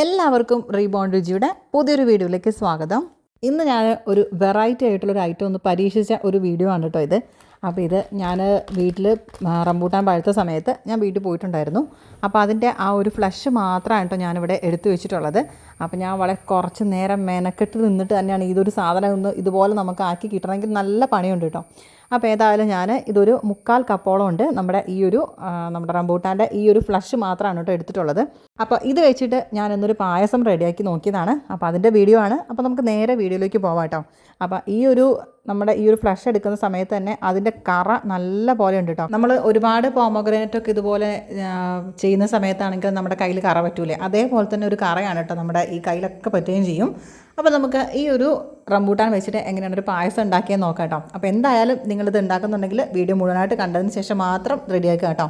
എല്ലാവർക്കും റീബോണ്ട് രുചിയുടെ പുതിയൊരു വീഡിയോയിലേക്ക് സ്വാഗതം. ഇന്ന് ഞാൻ ഒരു വെറൈറ്റി ആയിട്ടുള്ള ഒരു ഐറ്റം ഒന്ന് പരീക്ഷിച്ച ഒരു വീഡിയോ ആണ് കേട്ടോ ഇത്. അപ്പോൾ ഇത് ഞാൻ വീട്ടിൽ റംബൂട്ടാൻ പഴുത്ത സമയത്ത് ഞാൻ വീട്ടിൽ പോയിട്ടുണ്ടായിരുന്നു. അപ്പോൾ അതിന്റെ ആ ഒരു ഫ്ലഷ് മാത്രമാണ് കേട്ടോ ഞാനിവിടെ എടുത്തു വെച്ചിട്ടുള്ളത്. അപ്പോൾ ഞാൻ വളരെ കുറച്ച് നേരം മെനക്കെട്ട് നിന്നിട്ട് തന്നെയാണ് ഇതൊരു സാധനം ഒന്ന് ഇതുപോലെ നമുക്ക് ആക്കി കിട്ടണമെങ്കിൽ നല്ല പണിയുണ്ട് കേട്ടോ അപ്പോൾ ഏതായാലും ഞാൻ ഇതൊരു മുക്കാൽ കപ്പോളം ഉണ്ട് നമ്മുടെ ഈ ഒരു നമ്മുടെ റംബൂട്ടാന്റെ ഈ ഒരു ഫ്ലഷ് മാത്രമാണ് കേട്ടോ എടുത്തിട്ടുള്ളത്. അപ്പോൾ ഇത് വെച്ചിട്ട് ഞാൻ ഇന്നൊരു പായസം റെഡിയാക്കി നോക്കിയതാണ്. അപ്പോൾ അതിന്റെ വീഡിയോ ആണ്. അപ്പോൾ നമുക്ക് നേരെ വീഡിയോയിലേക്ക് പോവാം കേട്ടോ. അപ്പോൾ ഈ ഒരു നമ്മുടെ ഈ ഒരു ഫ്ലഷ് എടുക്കുന്ന സമയത്ത് തന്നെ അതിന്റെ കറ നല്ല പോലെ ഉണ്ട് കേട്ടോ. നമ്മൾ ഒരുപാട് പോമോഗ്രനേറ്റ് ഒക്കെ ഇതുപോലെ ചെയ്യുന്ന സമയത്താണെങ്കിൽ നമ്മുടെ കയ്യിൽ കറ പറ്റൂലേ. അതേപോലെ തന്നെ ഒരു കറയാണ് കേട്ടോ നമ്മുടെ ഈ കയ്യിലൊക്കെ പറ്റുകയും ചെയ്യും. അപ്പോൾ നമുക്ക് ഈ ഒരു റംബൂട്ടാൻ വെച്ചിട്ട് എങ്ങനെയാണ് ഒരു പായസം ഉണ്ടാക്കിയെന്ന് നോക്കാം കേട്ടോ. അപ്പോൾ എന്തായാലും നിങ്ങളിത് ഉണ്ടാക്കുന്നുണ്ടെങ്കിൽ വീഡിയോ മുഴുവനായിട്ട് കണ്ടതിന് ശേഷം മാത്രം റെഡിയാക്കുക കേട്ടോ.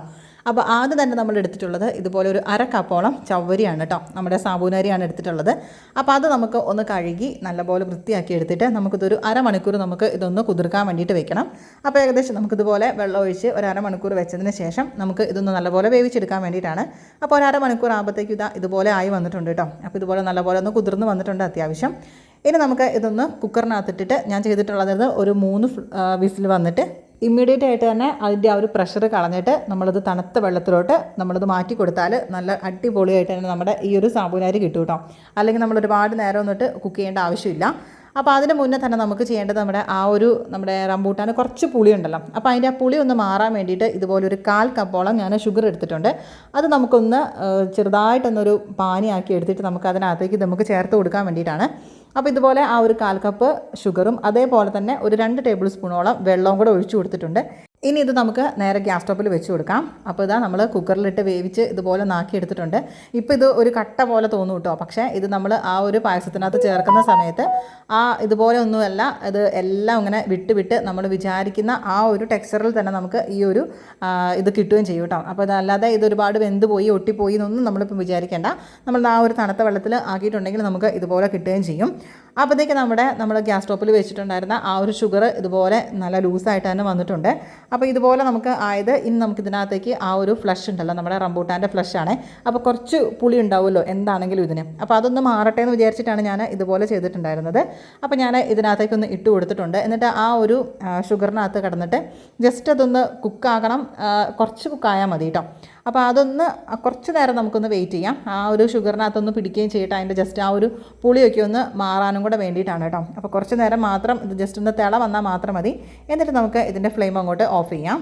അപ്പോൾ ആദ്യം തന്നെ നമ്മൾ എടുത്തിട്ടുള്ളത് ഇതുപോലെ ഒരു അര കപ്പോളം ചവ്വരിയാണ് കേട്ടോ നമ്മുടെ സാബൂനരിയാണ് എടുത്തിട്ടുള്ളത്. അപ്പോൾ അത് നമുക്ക് ഒന്ന് കഴുകി നല്ലപോലെ വൃത്തിയാക്കി എടുത്തിട്ട് നമുക്കിതൊരു അരമണിക്കൂർ നമുക്ക് ഇതൊന്ന് കുതിർക്കാൻ വേണ്ടിയിട്ട് വെക്കണം. അപ്പോൾ ഏകദേശം നമുക്കിതുപോലെ വെള്ളം ഒഴിച്ച് ഒരു അരമണിക്കൂർ വെച്ചതിന് ശേഷം നമുക്ക് ഇതൊന്ന് നല്ലപോലെ വേവിച്ചെടുക്കാൻ വേണ്ടിയിട്ടാണ്. അപ്പോൾ ഒരു അരമണിക്കൂർ ആകുമ്പോഴത്തേക്കും ഇതാ ഇതുപോലെ ആയി വന്നിട്ടുണ്ട് കേട്ടോ അപ്പോൾ ഇതുപോലെ നല്ലപോലെ ഒന്ന് കുതിർന്ന് വന്നിട്ടുണ്ട് അത്യാവശ്യം. ഇനി നമുക്ക് ഇതൊന്ന് കുക്കറിനകത്തിട്ടിട്ട് ഞാൻ ചെയ്തിട്ടുള്ളത് ഒരു മൂന്ന് വിസിൽ വന്നിട്ട് ഇമ്മീഡിയറ്റ് ആയിട്ട് തന്നെ അതിന്റെ ആ ഒരു പ്രഷർ കളഞ്ഞിട്ട് നമ്മളത് തണുത്ത വെള്ളത്തിലോട്ട് നമ്മളത് മാറ്റി കൊടുത്താൽ നല്ല അടിപൊളിയായിട്ട് തന്നെ നമ്മുടെ ഈ ഒരു സാബുനാരി കിട്ടും കേട്ടോ. അല്ലെങ്കിൽ നമ്മൾ ഒരുപാട് നേരം ഒന്നിട്ട് കുക്ക് ചെയ്യേണ്ട ആവശ്യമില്ല. അപ്പോൾ അതിന് മുന്നേ തന്നെ നമുക്ക് ചെയ്യേണ്ടത് നമ്മുടെ ആ ഒരു നമ്മുടെ റംബൂട്ടാന് കുറച്ച് പുളി ഉണ്ടല്ലോ. അപ്പോൾ അതിന്റെ ആ പുളി ഒന്ന് മാറാൻ വേണ്ടിയിട്ട് ഇതുപോലെ ഒരു കാൽ കപ്പോളം ഞാൻ ഷുഗർ എടുത്തിട്ടുണ്ട്. അത് നമുക്കൊന്ന് ചെറുതായിട്ടൊന്നൊരു പാനിയാക്കി എടുത്തിട്ട് നമുക്ക് അതിനകത്തേക്ക് നമുക്ക് ചേർത്ത് കൊടുക്കാൻ വേണ്ടിയിട്ടാണ്. അപ്പോൾ ഇതുപോലെ ആ ഒരു കാൽ കപ്പ് ഷുഗറും അതേപോലെ തന്നെ ഒരു രണ്ട് ടേബിൾ സ്പൂണോളം വെള്ളവും കൂടെ ഒഴിച്ചു കൊടുത്തിട്ടുണ്ട്. ഇനി ഇത് നമുക്ക് നേരെ ഗ്യാസ് സ്റ്റോപ്പിൽ വെച്ച് കൊടുക്കാം. അപ്പോൾ ഇതാ നമ്മൾ കുക്കറിലിട്ട് വേവിച്ച് ഇതുപോലെ നാക്കി എടുത്തിട്ടുണ്ട്. ഇപ്പോൾ ഇത് ഒരു കട്ട പോലെ തോന്നും കേട്ടോ. പക്ഷേ ഇത് നമ്മൾ ആ ഒരു പായസത്തിനകത്ത് ചേർക്കുന്ന സമയത്ത് ആ ഇതുപോലെ ഒന്നുമല്ല ഇത് എല്ലാം ഇങ്ങനെ വിട്ട് വിട്ട് നമ്മൾ വിചാരിക്കുന്ന ആ ഒരു ടെക്സ്ചറിൽ തന്നെ നമുക്ക് ഈ ഒരു ഇത് കിട്ടുകയും ചെയ്യും കേട്ടോ. അപ്പോൾ അതല്ലാതെ ഇത് ഒരുപാട് വെന്ത് പോയി ഒട്ടിപ്പോയി എന്നൊന്നും നമ്മളിപ്പോൾ വിചാരിക്കേണ്ട. നമ്മൾ ആ ഒരു തണുത്ത വെള്ളത്തിൽ ആക്കിയിട്ടുണ്ടെങ്കിൽ നമുക്ക് ഇതുപോലെ കിട്ടുകയും ചെയ്യും. അപ്പോഴത്തേക്ക് നമ്മുടെ നമ്മൾ ഗ്യാസ് സ്റ്റോപ്പിൽ വെച്ചിട്ടുണ്ടായിരുന്ന ആ ഒരു ഷുഗർ ഇതുപോലെ നല്ല ലൂസായിട്ട് തന്നെ വന്നിട്ടുണ്ട്. അപ്പോൾ ഇതുപോലെ നമുക്ക് ആയത് ഇനി നമുക്ക് ഇതിനകത്തേക്ക് ആ ഒരു ഫ്ലഷ് ഉണ്ടല്ലോ നമ്മുടെ റംബൂട്ടാന്റെ ഫ്ലഷ് ആണ്. അപ്പോൾ കുറച്ച് പുളി ഉണ്ടാവുമല്ലോ എന്താണെങ്കിലും ഇതിന്. അപ്പോൾ അതൊന്ന് മാറട്ടെ എന്ന് വിചാരിച്ചിട്ടാണ് ഞാൻ ഇതുപോലെ ചെയ്തിട്ടുണ്ടായിരുന്നത്. അപ്പോൾ ഞാൻ ഇതിനകത്തേക്ക് ഒന്ന് ഇട്ട് കൊടുത്തിട്ടുണ്ട്. എന്നിട്ട് ആ ഒരു ഷുഗറിനകത്ത് കിടന്നിട്ട് ജസ്റ്റ് അതൊന്ന് കുക്കാകണം കുറച്ച് കുക്കായാൽ മതി കേട്ടോ അപ്പോൾ അതൊന്ന് കുറച്ച് നേരം നമുക്കൊന്ന് വെയിറ്റ് ചെയ്യാം. ആ ഒരു ഷുഗറിനകത്തൊന്ന് പിടിക്കുകയും ചെയ്യട്ടെ അതിന്റെ ജസ്റ്റ് ആ ഒരു പുളിയൊക്കെ ഒന്ന് മാറാനും കൂടെ വേണ്ടിയിട്ടാണ് കേട്ടോ. അപ്പോൾ കുറച്ച് നേരം മാത്രം ഇത് ജസ്റ്റ് ഒന്ന് തിള വന്നാൽ മാത്രം മതി. എന്നിട്ട് നമുക്ക് ഇതിന്റെ ഫ്ലെയിം അങ്ങോട്ട് ഓഫ് ചെയ്യാം.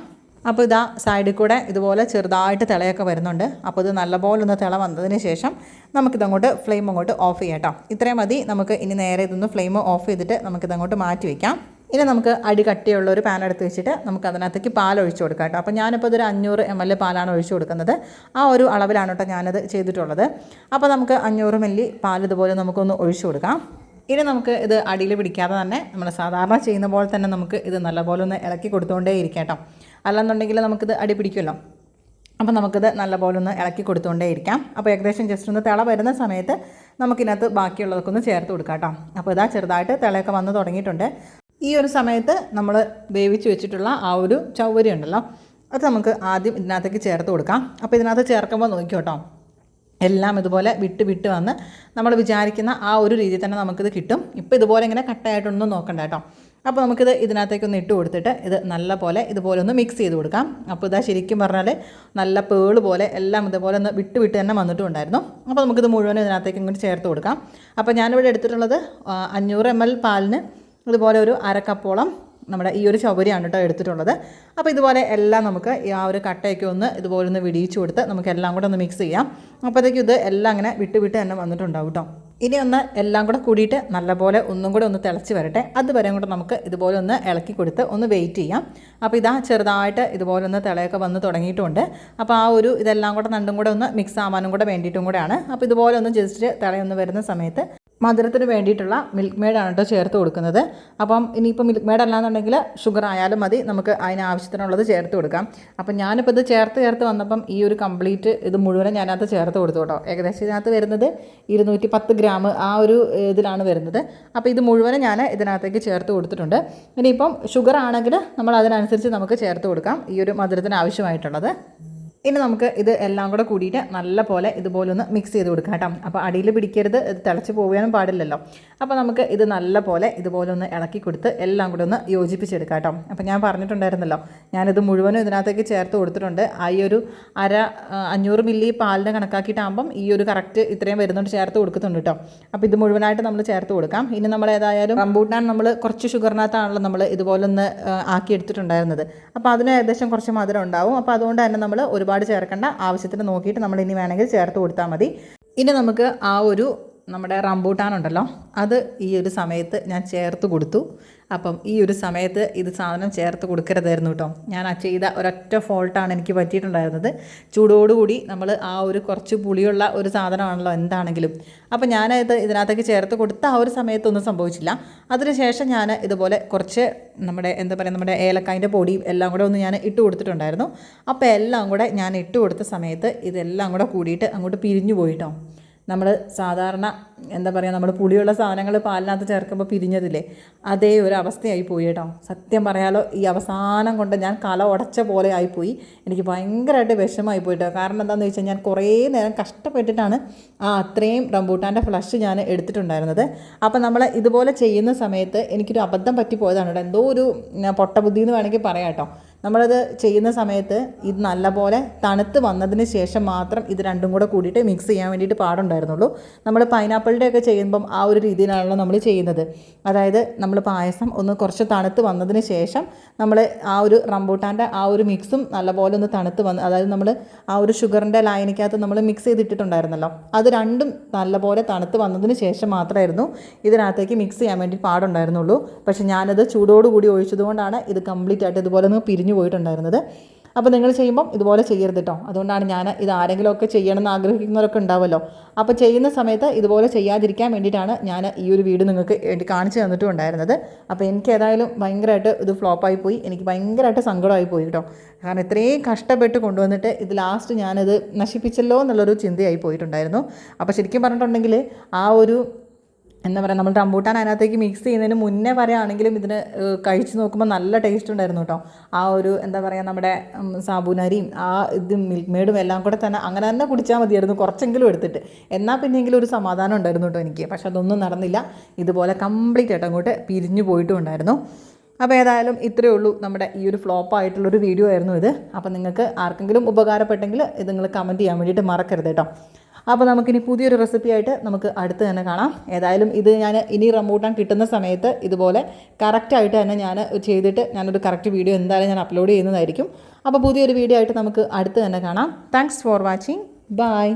അപ്പോൾ ഇതാ സൈഡിൽ കൂടെ ഇതുപോലെ ചെറുതായിട്ട് തിളയൊക്കെ വരുന്നുണ്ട്. അപ്പോൾ ഇത് നല്ലപോലെ ഒന്ന് തിള വന്നതിന് ശേഷം നമുക്കിതങ്ങോട്ട് ഫ്ലെയിം അങ്ങോട്ട് ഓഫ് ചെയ്യാം കേട്ടോ. ഇത്രയും മതി. നമുക്ക് ഇനി നേരെ ഇതൊന്ന് ഫ്ലെയിം ഓഫ് ചെയ്തിട്ട് നമുക്കിതങ്ങോട്ട് മാറ്റി വയ്ക്കാം ഇനി നമുക്ക് അടി കട്ടിയുള്ള ഒരു പാൻ എടുത്ത് വെച്ചിട്ട് നമുക്ക് അതിനകത്തേക്ക് പാൽ ഒഴിച്ചു കൊടുക്കാം കേട്ടോ. അപ്പോൾ ഞാനിപ്പോൾ ഇതൊരു അഞ്ഞൂറ് എം എൽ പാലാണ് ഒഴിച്ചു കൊടുക്കുന്നത്. ആ ഒരു അളവിലാണ് കേട്ടോ ഞാനത് ചെയ്തിട്ടുള്ളത്. അപ്പോൾ നമുക്ക് അഞ്ഞൂറ് മില്ലി പാൽ ഇതുപോലെ നമുക്കൊന്ന് ഒഴിച്ചു കൊടുക്കാം. ഇനി നമുക്ക് ഇത് അടിയിൽ പിടിക്കാതെ തന്നെ നമ്മൾ സാധാരണ ചെയ്യുന്ന പോലെ തന്നെ നമുക്ക് ഇത് നല്ലപോലെ ഒന്ന് ഇളക്കി കൊടുത്തുകൊണ്ടേ ഇരിക്കാം കേട്ടോ. അല്ലെന്നുണ്ടെങ്കിൽ നമുക്കിത് അടി പിടിക്കുമല്ലോ. അപ്പോൾ നമുക്കിത് നല്ലപോലെ ഒന്ന് ഇളക്കി കൊടുത്തുകൊണ്ടേ ഇരിക്കാം. അപ്പോൾ ഏകദേശം ജസ്റ്റ് ഒന്ന് തിള വരുന്ന സമയത്ത് നമുക്കിനകത്ത് ബാക്കിയുള്ളതൊക്കെ ഒന്ന് ചേർത്ത് കൊടുക്കാം കേട്ടോ. അപ്പോൾ ഇതാ ചെറുതായിട്ട് തിളയൊക്കെ വന്ന് തുടങ്ങിയിട്ടുണ്ട്. ഈ ഒരു സമയത്ത് നമ്മൾ വേവിച്ച് വെച്ചിട്ടുള്ള ആ ഒരു ചൗവരി ഉണ്ടല്ലോ അത് നമുക്ക് ആദ്യം ഇതിനകത്തേക്ക് ചേർത്ത് കൊടുക്കാം. അപ്പോൾ ഇതിനകത്ത് ചേർക്കുമ്പോൾ നോക്കിയോ കേട്ടോ എല്ലാം ഇതുപോലെ വിട്ട് വിട്ട് വന്ന് നമ്മൾ വിചാരിക്കുന്ന ആ ഒരു രീതി തന്നെ നമുക്കിത് കിട്ടും. ഇപ്പോൾ ഇതുപോലെ ഇങ്ങനെ കട്ടായിട്ടൊന്നും നോക്കണ്ട കേട്ടോ അപ്പോൾ നമുക്കിത് ഇതിനകത്തേക്കൊന്ന് ഇട്ട് കൊടുത്തിട്ട് ഇത് നല്ല പോലെ ഇതുപോലെ ഒന്ന് മിക്സ് ചെയ്ത് കൊടുക്കാം. അപ്പോൾ ഇതാ ശരിക്കും പറഞ്ഞാൽ നല്ല പേൾ പോലെ എല്ലാം ഇതുപോലെ ഒന്ന് വിട്ട് വിട്ട് തന്നെ വന്നിട്ടും ഉണ്ടായിരുന്നു അപ്പോൾ നമുക്കിത് മുഴുവനും ഇതിനകത്തേക്ക് ഇങ്ങോട്ട് ചേർത്ത് കൊടുക്കാം. അപ്പോൾ ഞാനിവിടെ എടുത്തിട്ടുള്ളത് അഞ്ഞൂറ് എം എൽ പാലിന് ഇതുപോലെ ഒരു അരക്കപ്പോളം നമ്മുടെ ഈ ഒരു ചവരിയാണ് കേട്ടോ എടുത്തിട്ടുള്ളത്. അപ്പോൾ ഇതുപോലെ എല്ലാം നമുക്ക് ആ ഒരു കട്ടയൊക്കെ ഒന്ന് ഇതുപോലെ ഒന്ന് വിടിയിച്ചു കൊടുത്ത് നമുക്ക് എല്ലാം കൂടെ ഒന്ന് മിക്സ് ചെയ്യാം. അപ്പോഴത്തേക്കും ഇത് എല്ലാം അങ്ങനെ വിട്ട് വിട്ട് തന്നെ വന്നിട്ടുണ്ടാവും കേട്ടോ. ഇനി ഒന്ന് എല്ലാം കൂടെ കൂടിയിട്ട് നല്ലപോലെ ഒന്നും കൂടെ ഒന്ന് തിളച്ച് വരട്ടെ. അതുവരെ കൂടെ നമുക്ക് ഇതുപോലെ ഒന്ന് ഇളക്കി കൊടുത്ത് ഒന്ന് വെയിറ്റ് ചെയ്യാം. അപ്പോൾ ഇതാ ചെറുതായിട്ട് ഇതുപോലെ ഒന്ന് തിളയൊക്കെ വന്ന് തുടങ്ങിയിട്ടുണ്ട്. അപ്പോൾ ആ ഒരു ഇതെല്ലാം കൂടെ രണ്ടും കൂടെ ഒന്ന് മിക്സ് ആവാനും കൂടെ വേണ്ടിയിട്ടും കൂടെയാണ്. അപ്പോൾ ഇതുപോലെ ഒന്ന് ജസ്റ്റ് തിളയൊന്ന് വരുന്ന സമയത്ത് മധുരത്തിന് വേണ്ടിയിട്ടുള്ള മിൽക്ക് മെയ്ഡാണ് കേട്ടോ ചേർത്ത് കൊടുക്കുന്നത്. അപ്പം ഇനിയിപ്പോൾ മിൽക്ക് മെയ്ഡ് അല്ലാന്നുണ്ടെങ്കിൽ ഷുഗർ ആയാലും മതി. നമുക്ക് അതിന് ആവശ്യത്തിനുള്ളത് ചേർത്ത് കൊടുക്കാം. അപ്പം ഞാനിപ്പോൾ ഇത് ചേർത്ത് ചേർത്ത് വന്നപ്പം ഈ ഒരു കംപ്ലീറ്റ് ഇത് മുഴുവനും ഞാനകത്ത് ചേർത്ത് കൊടുത്തു കേട്ടോ ഏകദേശം ഇതിനകത്ത് വരുന്നത് ഇരുന്നൂറ്റി പത്ത് ഗ്രാം ആ ഒരു ഇതിലാണ് വരുന്നത്. അപ്പോൾ ഇത് മുഴുവനും ഞാൻ ഇതിനകത്തേക്ക് ചേർത്ത് കൊടുത്തിട്ടുണ്ട്. ഇനിയിപ്പം ഷുഗർ ആണെങ്കിൽ നമ്മൾ അതിനനുസരിച്ച് നമുക്ക് ചേർത്ത് കൊടുക്കാം. ഈ ഒരു മധുരത്തിന് ആവശ്യമായിട്ടുള്ളത്. ഇനി നമുക്ക് ഇത് എല്ലാം കൂടെ കൂടിയിട്ട് നല്ല പോലെ ഇതുപോലെ ഒന്ന് മിക്സ് ചെയ്ത് കൊടുക്കാം കേട്ടോ. അപ്പോൾ അടിയിൽ പിടിക്കരുത് ഇത് തിളച്ച് പോകാനും പാടില്ലല്ലോ. അപ്പോൾ നമുക്ക് ഇത് നല്ല പോലെ ഇതുപോലെ ഒന്ന് ഇളക്കി കൊടുത്ത് എല്ലാം കൂടെ ഒന്ന് യോജിപ്പിച്ചെടുക്കാം കേട്ടോ. അപ്പോൾ ഞാൻ പറഞ്ഞിട്ടുണ്ടായിരുന്നല്ലോ ഞാനിത് മുഴുവനും ഇതിനകത്തേക്ക് ചേർത്ത് കൊടുത്തിട്ടുണ്ട്. ആ ഈ ഒരു അര അഞ്ഞൂറ് മില്ലി പാലിനെ കണക്കാക്കിയിട്ടാകുമ്പം ഈ ഒരു കറക്റ്റ് ഇത്രയും വരുന്നുണ്ട് ചേർത്ത് കൊടുക്കുന്നുണ്ട് കേട്ടോ. അപ്പോൾ ഇത് മുഴുവനായിട്ട് നമ്മൾ ചേർത്ത് കൊടുക്കാം. ഇനി നമ്മൾ ഏതായാലും റംബൂട്ടാൻ നമ്മൾ കുറച്ച് ഷുഗറിനകത്താണല്ലോ നമ്മൾ ഇതുപോലെ ഒന്ന് ആ, ആക്കി എടുത്തിട്ടുണ്ടായിരുന്നത് അപ്പോൾ അതിന് ഏകദേശം കുറച്ച് മധുരം ഉണ്ടാവും. അപ്പോൾ അതുകൊണ്ട് തന്നെ നമ്മൾ ഒരുപാട് ചേർക്കേണ്ട ആവശ്യത്തിന് നോക്കിയിട്ട് നമ്മൾ ഇനി വേണമെങ്കിൽ ചേർത്ത് കൊടുത്താൽ മതി. ഇനി നമുക്ക് ആ ഒരു നമ്മുടെ റംബൂട്ടാൻ ഉണ്ടല്ലോ അത് ഈ ഒരു സമയത്ത് ഞാൻ ചേർത്ത് കൊടുത്തു. അപ്പം ഈ ഒരു സമയത്ത് ഇത് സാധനം ചേർത്ത് കൊടുക്കരുതായിരുന്നു കേട്ടോ. ഞാൻ ആ ചെയ്ത ഒരൊറ്റ ഫോൾട്ടാണ് എനിക്ക് പറ്റിയിട്ടുണ്ടായിരുന്നത്. ചൂടോടുകൂടി നമ്മൾ ആ ഒരു കുറച്ച് പുളിയുള്ള ഒരു സാധനമാണല്ലോ എന്താണെങ്കിലും. അപ്പം ഞാനത് ഇതിനകത്തേക്ക് ചേർത്ത് കൊടുത്ത ആ ഒരു സമയത്തൊന്നും സംഭവിച്ചില്ല. അതിനുശേഷം ഞാൻ ഇതുപോലെ കുറച്ച് നമ്മുടെ എന്താ പറയുക നമ്മുടെ ഏലക്കായന്റെ പൊടി എല്ലാം കൂടെ ഒന്ന് ഞാൻ ഇട്ട് കൊടുത്തിട്ടുണ്ടായിരുന്നു. അപ്പോൾ എല്ലാം കൂടെ ഞാൻ ഇട്ട് കൊടുത്ത സമയത്ത് ഇതെല്ലാം കൂടെ കൂടിയിട്ട് അങ്ങോട്ട് പിരിഞ്ഞു പോയിട്ടോ നമ്മൾ സാധാരണ എന്താ പറയുക നമ്മൾ പുളിയുള്ള സാധനങ്ങൾ പാലിനകത്ത് ചേർക്കുമ്പോൾ പിരിഞ്ഞതില്ലേ അതേ ഒരു അവസ്ഥയായി പോയി കേട്ടോ. സത്യം പറയാലോ ഈ അവസാനം കൊണ്ട് ഞാൻ കല ഉടച്ച പോലെ ആയിപ്പോയി. എനിക്ക് ഭയങ്കരമായിട്ട് വിഷമമായി പോയിട്ടോ കാരണം എന്താണെന്ന് വെച്ചാൽ ഞാൻ കുറേ നേരം കഷ്ടപ്പെട്ടിട്ടാണ് ആ അത്രയും റംബൂട്ടാന്റെ ഫ്ലഷ് ഞാൻ എടുത്തിട്ടുണ്ടായിരുന്നത്. അപ്പോൾ നമ്മൾ ഇതുപോലെ ചെയ്യുന്ന സമയത്ത് എനിക്കൊരു അബദ്ധം പറ്റിപ്പോയതാണ് കേട്ടോ. എന്തോ ഒരു പൊട്ടബുദ്ധി എന്ന് വേണമെങ്കിൽ പറയാം കേട്ടോ. നമ്മളത് ചെയ്യുന്ന സമയത്ത് ഇത് നല്ലപോലെ തണുത്ത് വന്നതിന് ശേഷം മാത്രം ഇത് രണ്ടും കൂടെ കൂടിയിട്ട് മിക്സ് ചെയ്യാൻ വേണ്ടിയിട്ട് പാടുണ്ടായിരുന്നുള്ളൂ. നമ്മൾ പൈനാപ്പിളിന്റെ ഒക്കെ ചെയ്യുമ്പം ആ ഒരു രീതിയിലാണല്ലോ നമ്മൾ ചെയ്യുന്നത്. അതായത് നമ്മൾ പായസം ഒന്ന് കുറച്ച് തണുത്ത് വന്നതിന് ശേഷം നമ്മൾ ആ ഒരു റംബൂട്ടാന്റെ ആ ഒരു മിക്സും നല്ലപോലെ ഒന്ന് തണുത്ത് വന്ന് അതായത് നമ്മൾ ആ ഒരു ഷുഗറിന്റെ ലൈനിക്കകത്ത് നമ്മൾ മിക്സ് ചെയ്തിട്ടിട്ടുണ്ടായിരുന്നല്ലോ. അത് രണ്ടും നല്ലപോലെ തണുത്ത് വന്നതിന് ശേഷം മാത്രമായിരുന്നു ഇതിനകത്തേക്ക് മിക്സ് ചെയ്യാൻ വേണ്ടി പാടുണ്ടായിരുന്നുള്ളൂ. പക്ഷേ ഞാനത് ചൂടോടുകൂടി ഒഴിച്ചതുകൊണ്ടാണ് ഇത് കംപ്ലീറ്റ് ആയിട്ട് ഇതുപോലെ ഒന്ന് പിരിഞ്ഞു പോയിട്ടുണ്ടായിരുന്നത്. അപ്പോൾ നിങ്ങൾ ചെയ്യുമ്പം ഇതുപോലെ ചെയ്യരുത് കേട്ടോ അതുകൊണ്ടാണ് ഞാൻ ഇത് ആരെങ്കിലുമൊക്കെ ചെയ്യണമെന്ന് ആഗ്രഹിക്കുന്നവരൊക്കെ ഉണ്ടാവുമല്ലോ അപ്പോൾ ചെയ്യുന്ന സമയത്ത് ഇതുപോലെ ചെയ്യാതിരിക്കാൻ വേണ്ടിയിട്ടാണ് ഞാൻ ഈ ഒരു വീട് നിങ്ങൾക്ക് വേണ്ടി കാണിച്ചു തന്നിട്ടും ഉണ്ടായിരുന്നത് അപ്പോൾ എനിക്ക് ഏതായാലും ഭയങ്കരമായിട്ട് ഇത് ഫ്ലോപ്പായി പോയി. എനിക്ക് ഭയങ്കരമായിട്ട് സങ്കടമായി പോയി കേട്ടോ കാരണം ഇത്രയും കഷ്ടപ്പെട്ട് കൊണ്ടുവന്നിട്ട് ഇത് ലാസ്റ്റ് ഞാനത് നശിപ്പിച്ചല്ലോ എന്നുള്ളൊരു ചിന്തയായി പോയിട്ടുണ്ടായിരുന്നു. അപ്പോൾ ശരിക്കും പറഞ്ഞിട്ടുണ്ടെങ്കിൽ ആ ഒരു എന്താ പറയുക നമ്മൾ റംബൂട്ടാൻ അതിനകത്തേക്ക് മിക്സ് ചെയ്യുന്നതിന് മുന്നേ പറയുകയാണെങ്കിലും ഇതിന് കഴിച്ച് നോക്കുമ്പോൾ നല്ല ടേസ്റ്റ് ഉണ്ടായിരുന്നു കേട്ടോ ആ ഒരു എന്താ പറയുക നമ്മുടെ സാബൂനരിയും ആ ഇത് മിൽക്ക് മേഡും എല്ലാം കൂടെ തന്നെ അങ്ങനെ തന്നെ കുടിച്ചാൽ മതിയായിരുന്നു കുറച്ചെങ്കിലും എടുത്തിട്ട്. എന്നാൽ പിന്നെയെങ്കിലും ഒരു സമാധാനം ഉണ്ടായിരുന്നു കേട്ടോ എനിക്ക്. പക്ഷെ അതൊന്നും നടന്നില്ല. ഇതുപോലെ കംപ്ലീറ്റ് ആയിട്ട് അങ്ങോട്ട് പിരിഞ്ഞു പോയിട്ടും ഉണ്ടായിരുന്നു. അപ്പോൾ ഏതായാലും ഇത്രയേ ഉള്ളൂ നമ്മുടെ ഈ ഒരു ഫ്ലോപ്പ് ആയിട്ടുള്ളൊരു വീഡിയോ ആയിരുന്നു ഇത്. അപ്പോൾ നിങ്ങൾക്ക് ആർക്കെങ്കിലും ഉപകാരപ്പെട്ടെങ്കിൽ ഇത് നിങ്ങൾ കമന്റ് ചെയ്യാൻ വേണ്ടിയിട്ട് മറക്കരുത് കേട്ടോ അപ്പോൾ നമുക്കിനി പുതിയൊരു റെസിപ്പി ആയിട്ട് നമുക്ക് അടുത്ത് തന്നെ കാണാം. ഏതായാലും ഇത് ഞാൻ ഇനി റംബൂട്ടാൻ കിട്ടുന്ന സമയത്ത് ഇതുപോലെ കറക്റ്റായിട്ട് തന്നെ ഞാൻ ചെയ്തിട്ട് ഞാനൊരു കറക്റ്റ് വീഡിയോ എന്തായാലും ഞാൻ അപ്ലോഡ് ചെയ്യുന്നതായിരിക്കും. അപ്പോൾ പുതിയൊരു വീഡിയോ ആയിട്ട് നമുക്ക് അടുത്ത് തന്നെ കാണാം. Thanks for watching bye